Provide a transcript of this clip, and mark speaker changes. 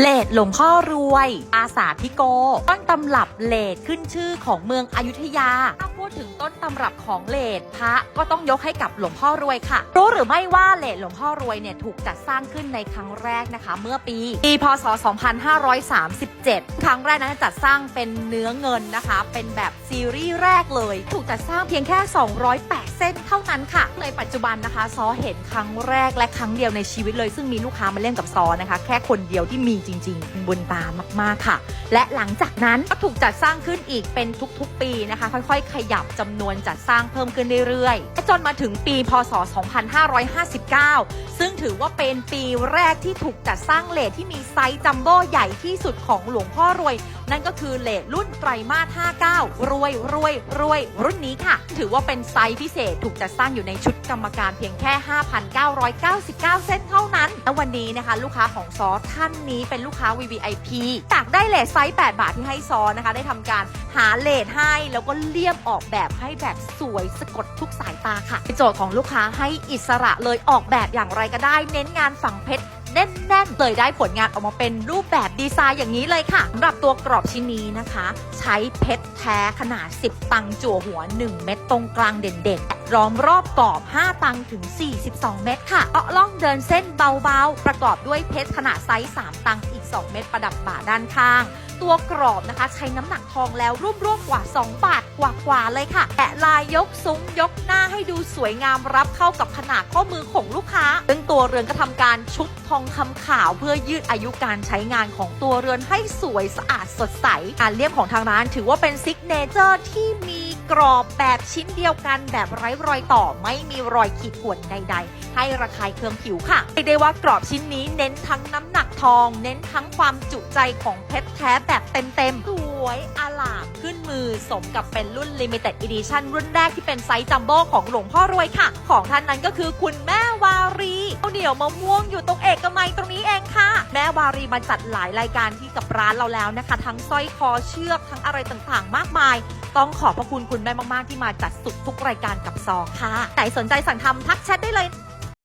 Speaker 1: เลดหลวงพ่อรวย อาสาพิโก ต้นตำรับเลดขึ้นชื่อของเมืองอยุธยา ถ้าพูดถึงต้นตำรับของเลดพระก็ต้องยกให้กับหลวงพ่อรวยค่ะ รู้หรือไม่ว่าเลดหลวงพ่อรวยเนี่ยถูกจัดสร้างขึ้นในครั้งแรกนะคะ เมื่อปีปีพศ 2537 ครั้งแรกนั้นจัดสร้างเป็นเนื้อเงินนะคะ เป็นแบบซีรีส์แรกเลย ถูกจัดสร้างเพียงแค่ 208 เส้นเท่านั้นค่ะ ในปัจจุบันนะคะ ซอเห็นครั้งแรกและครั้งเดียวในชีวิตเลย ซึ่งมีลูกค้ามาเล่นกับซอนะคะ แค่คนเดียวที่มีจริง ๆ บนตามากๆค่ะ และหลังจากนั้นก็ถูกจัดสร้างขึ้นอีกเป็นทุกๆ ปีนะคะ ค่อยๆ ขยับจำนวนจัดสร้างเพิ่มขึ้นเรื่อยๆจนมาถึงปีพศ 2559 ซึ่งถือว่าเป็นปีแรกที่ถูกจัดสร้างเลทที่มีไซส์จัมโบ้ใหญ่ที่สุดของหลวงพ่อรวย นั่นก็คือเลทรุ่นไตรมาส 59 รวยรวยรวยรุ่นนี้ค่ะ ถือว่าเป็นไซส์พิเศษถูกจัดสร้างอยู่ในชุดกรรมการเพียงแค่ 5,999 เส้นเท่านั้น และวันนี้นะคะ ลูกค้าของซอท่านนี้เป็นลูกค้า VVIP อยากได้เลทไซส์ 8 บาทที่ให้ซอนะคะ ได้ทำการหาเลทให้ แล้วก็เลี่ยมออกแบบให้แบบสวยสะกดทุกสายตาค่ะโจทย์ของลูกค้าให้อิสระเลยออกแบบอย่างไรก็ได้ เน้นงานฝังเพชร แน่นๆเลยได้ผลงานออกมาเป็นรูปแบบดีไซน์อย่างนี้เลยค่ะสำหรับตัวกรอบชิ้นนี้นะคะ ใช้เพชรแท้ขนาด 10 ตังจั่วหัว 1 เม็ดตรงกลางเด่นๆล้อมรอบกรอบ 5 ตังถึง 42 เม็ดค่ะเาะล่องเดินเส้นเบาๆ ประกอบด้วยเพชรขนาดไซส์ 3 ตังอีก 2 เม็ดประดับบ่าด้านข้างตัวกรอบนะคะ ใช้น้ำหนักทองแล้วร่วมๆกว่า 2 บาทกว่าๆเลยค่ะแกะลายยกซุ้มยกหน้าให้ดูสวยงามรับเข้ากับขนาดข้อมือของลูกค้าซึ่ง เรือนก็ทำการชุบทองคำขาวเพื่อยืดอายุการใช้งานของตัวเรือนให้สวยสะอาดสดใสการเลี่ยมของทางร้านถือว่าเป็นซิกเนเจอร์ที่มีกรอบแบบชิ้นเดียวกันแบบไร้รอยต่อไม่มีรอยขีดข่วนใด ๆ ให้ระคายเคืองผิวค่ะเรียกได้ว่ากรอบชิ้นนี้เน้นทั้งน้ำ ทอง เน้นทั้งความจุใจของเพชรแท้แบบเต็มๆ สวยอลามขึ้นมือสมกับเป็นรุ่น Limited Edition รุ่นแรกที่เป็นไซส์จัมโบ้ของหลวงพ่อรวยค่ะ ของท่านนั้นก็คือคุณแม่วารีข้าวเหนียวมะม่วงอยู่ตรงเอกมัยตรงนี้เองค่ะ แม่วารีมาจัดหลายรายการที่กับร้านเราแล้วนะคะ ทั้งสร้อยคอเชือกทั้งอะไรต่างๆ มากมาย ต้องขอบพระคุณคุณแม่มากๆ ที่มาจัดสุดทุกรายการกับซอค่ะไหนสนใจสั่งทำทักแชทได้เลย